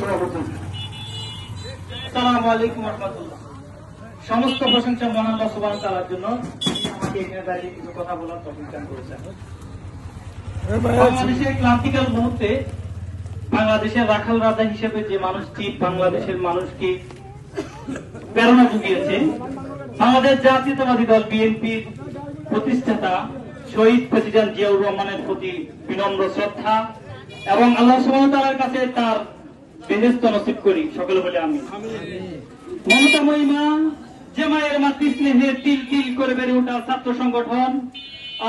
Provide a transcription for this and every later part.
সভাপতি সালাম আলাইকুম রহমতুল্লাহ। সমস্ত প্রশংসা জন্য। বাংলাদেশের ক্লান্তিকাল মুহূর্তে বাংলাদেশের রাখাল রাজা হিসেবে যে মানুষটি বাংলাদেশের মানুষকে প্রেরণা জুগিয়েছে বাংলাদেশ জাতীয়তাবাদী দল, বিএনপির প্রতিষ্ঠাতা শহীদ প্রেসিডেন্ট জিয়াউর রহমানের প্রতি বিনম্র শ্রদ্ধা এবং আল্লাহ তাআলার কাছে তার বেহেস্ত নসিব করি। সকলে বলে আমি মমতা মহিমা, যে মায়ের মাতৃ স্নেহে তিল তিল করে বেড়ে ওঠা ছাত্র সংগঠন,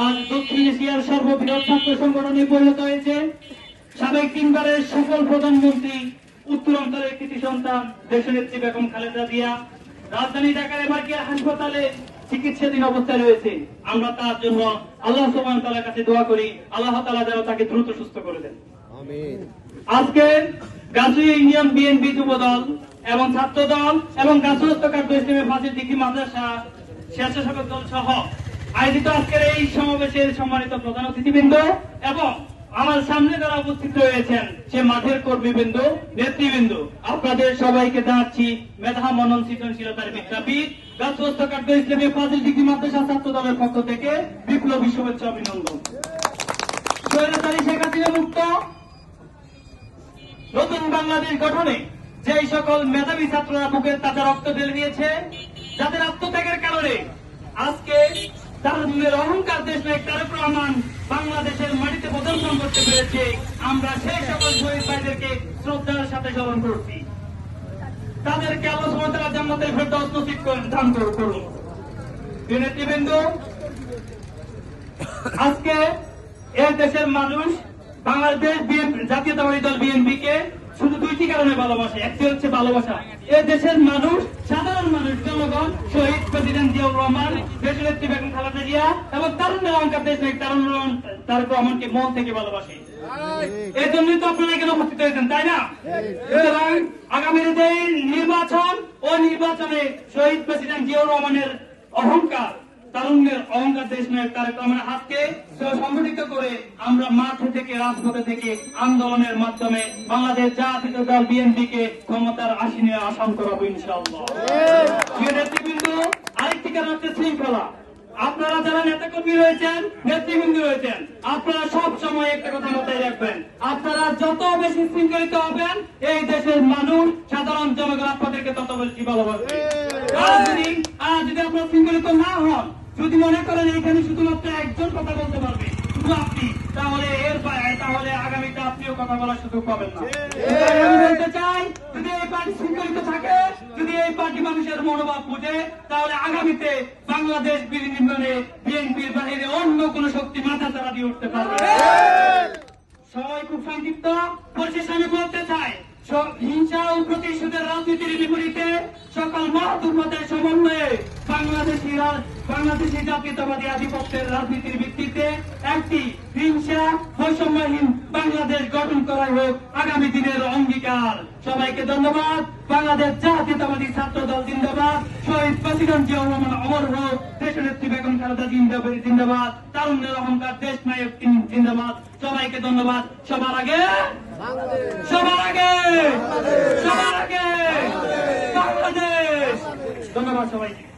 আজ দক্ষিণ এশিয়ার সর্ববৃহৎ ছাত্র সংগঠনে পরিণত হয়েছে। সাবেক তিনবারের সফল প্রধানমন্ত্রী উত্তরাঞ্চলের কৃতি সন্তান, দেশনেত্রী বেগম খালেদা জিয়া। রাজধানী ঢাকার এবারকিয়া হাসপাতালে চিকিৎসাধীন অবস্থায় রয়েছে। আমরা তার জন্য আল্লাহ সুবহান তাআলার কাছে দোয়া করি আল্লাহ তাআলা যেন তাকে দ্রুত সুস্থ করে দেন। আজকে গাছুই ইউনিয়ন বিএনপি যুব দল এবং ছাত্র দল এবং গাছুস্থ কার্য ইসলামী ফাঁসির ডিগ্রি মাদ্রাসা স্বেচ্ছাসেবক দল সহ আয়োজিত আজকের এই সমাবেশের সম্মানিত প্রধান অতিথিবৃন্দ এবং আমার সামনে যারা উপস্থিত রয়েছেন, সে মাঠের কর্মীবৃন্দ, নেতৃবৃন্দ, আপনাদের সবাইকে জানাচ্ছি মেধা মনন সৃজনশীলতার বিদ্যাপীঠ গাছুস্থ ইসলামী ফাজিল ডিগ্রি মাদ্রাসা ছাত্র দলের পক্ষ থেকে বিপ্লবী শুভেচ্ছা অভিনন্দন। শেখ হাসিনা মুক্ত। নতুন বাংলাদেশ গঠনে সকল মেধাবী ছাত্ররা বুকের তাজা রক্ত ঢেলে দিয়েছে যাদের আত্মত্যাগের কারণে আজকে তারুণ্যের অহংকার দেশ নায়ক বাংলাদেশের মাটিতে প্রদর্শন করতে পেরেছে। আমরা সেই সকল শহীদ ভাইদেরকে শ্রদ্ধার সাথে স্মরণ করছি। তাদেরকে দান করুন নেতৃবৃন্দ আজকে এই দেশের মানুষ বাংলাদেশ জাতীয়তাবাদী দল বিএনপি কে শুধু দুইটি কারণে ভালোবাসে একটি হচ্ছে ভালোবাসা। এই দেশের মানুষ সাধারণ মানুষ জনগণ শহীদ প্রেসিডেন্ট জিয়াউর রহমান দেশনেত্রী বেগম খালেদা জিয়া এবং তারুণ্যের অহংকার দেশ নায়ক তারুণ রহমান তারেক রহমানকে মন থেকে ভালোবাসে। এই জন্যই তো আপনারা এখানে উপস্থিত হয়েছেন তাই না? সুতরাং আগামী দিনে নির্বাচন ও নির্বাচনে শহীদ প্রেসিডেন্ট জিয়াউর রহমানের অহংকার। তারুণ্যের অহংকার দেশ নায়ক তারেক রহমানের হাতকে সংগঠিত করে আমরা মাঠ থেকে, রাজপথে থেকে আন্দোলনের মাধ্যমে বাংলাদেশ জাতীয় দল বিএনপি কে ক্ষমতার আসীনে আসাম করাবো ইনশাআল্লাহ। নেতৃবৃন্দ, আরেকটি কারণ হচ্ছে শৃঙ্খলা। আপনারা যারা নেতাকর্মী রয়েছেন, নেতৃবৃন্দ রয়েছেন, আপনারা সব সময় একটা কথা মাথায় রাখবেন। আপনারা যত বেশি শৃঙ্খলিত হবেন, এই দেশের মানুষ সাধারণ জনগণ আপনাদেরকে তত বেশি ভালোবাসবে। যদি আপনারা শৃঙ্খলিত না হন যদি মনে করেন এখানে শুধুমাত্র একজন কথা বলতে পারবে শুধু আপনি তাহলে এর তাহলে আগামীতে আপনিও কথা বলার সুযোগ পাবেন না। আমি বলতে চাই যদি এই পার্টি শৃঙ্খলিত থাকে যদি এই পার্টি মানুষের মনোভাব বুঝে তাহলে আগামীতে বাংলাদেশ বিনির্মাণে বিএনপির বাহিরে অন্য কোন শক্তি মাথা চারা দিয়ে উঠতে পারবে সময় খুব সংক্ষিপ্ত। পরিশেষে আমি বলতে চাই হিংসা ও প্রতিশোধের রাজনীতির বিপরীতে সকল মহাদুর্মতের সমন্বয়ে বাংলাদেশি রা- বাংলাদেশি জাতীয়তাবাদী আধিপত্যের রাজনীতির ভিত্তিতে একটি হিংসা বৈষম্যহীন বাংলাদেশ গঠন করাই হোক আগামী দিনের অঙ্গীকার। সবাইকে ধন্যবাদ। বাংলাদেশ জাতীয়তাবাদী ছাত্র দল জিন্দাবাদ। শহীদ প্রেসিডেন্ট জিয়াউর রহমান অমর হোক। দেশনেত্রী বেগম খালেদা জিন্দাবাদ জিন্দাবাদ। তারুণ্যের অহংকার দেশ নায়ক জিন্দাবাদ। সবাইকে ধন্যবাদ। সবার আগে সবার আগে সবার আগে বাংলাদেশ ধন্যবাদ সবাইকে।